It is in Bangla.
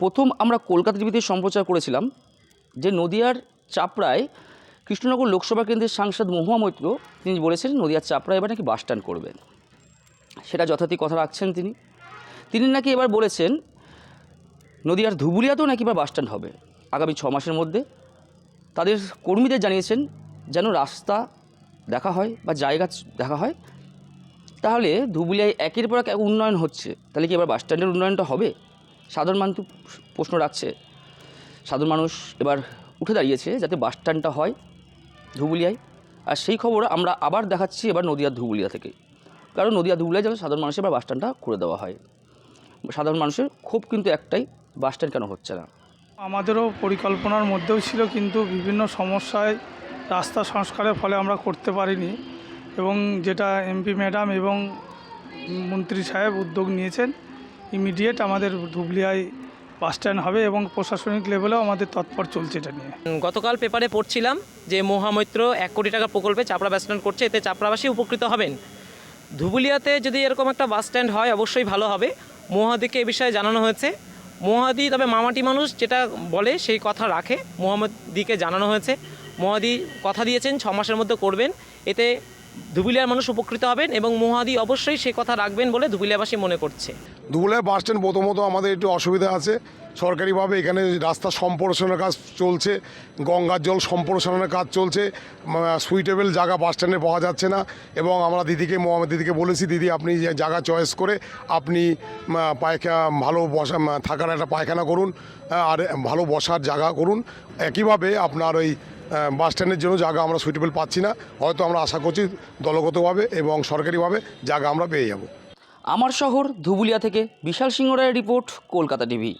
প্রথম আমরা কলকাতা টিভিতে সম্প্রচার করেছিলাম, যে নদিয়ার চাপড়ায় কৃষ্ণনগর লোকসভা কেন্দ্রের সাংসদ মহুয়া মৈত্র, তিনি বলেছেন নদিয়ার চাপড়ায় এবার নাকি বাস স্ট্যান্ড করবেন। সেটা যথার্থই কথা রাখছেন তিনি। তিনি নাকি এবার বলেছেন নদিয়ার ধুবুলিয়াতেও নাকি এবার বাস স্ট্যান্ড হবে আগামী ছ মাসের মধ্যে। তাদের কর্মীদের জানিয়েছেন যেন রাস্তা দেখা হয় বা জায়গা দেখা হয়। তাহলে ধুবুলিয়ায় একের পর এক উন্নয়ন হচ্ছে, তাহলে কি এবার বাস স্ট্যান্ডের উন্নয়নটা হবে? সাধারণ মানুষ প্রশ্ন রাখছে। সাধারণ মানুষ এবার উঠে দাঁড়িয়েছে যাতে বাস স্ট্যান্ডটা হয় ধুবুলিয়ায়। আর সেই খবর আমরা আবার দেখাচ্ছি এবার নদিয়ার ধুবুলিয়া থেকে। কারণ নদিয়া ধুবুলিয়ায় যেন সাধারণ মানুষের এবার বাস স্ট্যান্ডটা করে দেওয়া হয়। সাধারণ মানুষের খুব কিন্তু একটাই, বাস স্ট্যান্ড কেন হচ্ছে না? আমাদেরও পরিকল্পনার মধ্যেও ছিল কিন্তু বিভিন্ন সমস্যায় রাস্তা সংস্কারের ফলে আমরা করতে পারিনি। এবং যেটা এমপি ম্যাডাম এবং মন্ত্রী সাহেব উদ্যোগ নিয়েছেন ইমিডিয়েট আমাদের ধুবলিয়ায় বাস স্ট্যান্ড হবে এবং প্রশাসনিক লেভেলেও আমাদের তৎপর চলছে এটা নিয়ে। গতকাল পেপারে পড়ছিলাম যে মহামৈত্র এক কোটি টাকা প্রকল্পে চাপড়া বাস স্ট্যান্ড করছে, এতে চাপড়াবাসী উপকৃত হবেন। ধুবুলিয়াতে যদি এরকম একটা বাস স্ট্যান্ড হয়, অবশ্যই ভালো হবে। মহাদিকে এ বিষয়ে জানানো হয়েছে। মহাদি তবে মামাটি মানুষ যেটা বলে সেই কথা রাখে। মোহাম্মদিকে জানানো হয়েছে। মহাদি কথা দিয়েছেন, ছ মাসের মধ্যে করবেন। এতে ধুবুলিয়ার মানুষ উপকৃত হবেন এবং মহাদি অবশ্যই সে কথা রাখবেন বলে ধুবুলিয়াবাসী মনে করছে। দুবুলায় বাস স্ট্যান্ড প্রথমত আমাদের একটু অসুবিধা আছে। সরকারিভাবে এখানে রাস্তা সম্প্রসারণের কাজ চলছে, গঙ্গার জল সম্প্রসারণের কাজ চলছে সুইটেবল জায়গা বাস স্ট্যান্ডে পাওয়া যাচ্ছে না এবং আমরা দিদিকে দিদিকে বলেছি, দিদি, আপনি জায়গা চয়েস করে আপনি পায়খা, ভালো বসা থাকার একটা পায়খানা করুন আর ভালো বসার জায়গা করুন। একইভাবে আপনার ওই বাস স্ট্যান্ডের জন্য জায়গা আমরা সুইটেবল পাচ্ছি না। হয়তো আমরা আশা করছি দলগতভাবে এবং সরকারিভাবে জায়গা আমরা পেয়ে যাব। আমার শহর ধুবুলিয়া থেকে বিশাল সিংহ রায়ের রিপোর্ট, কলকাতা টিভি।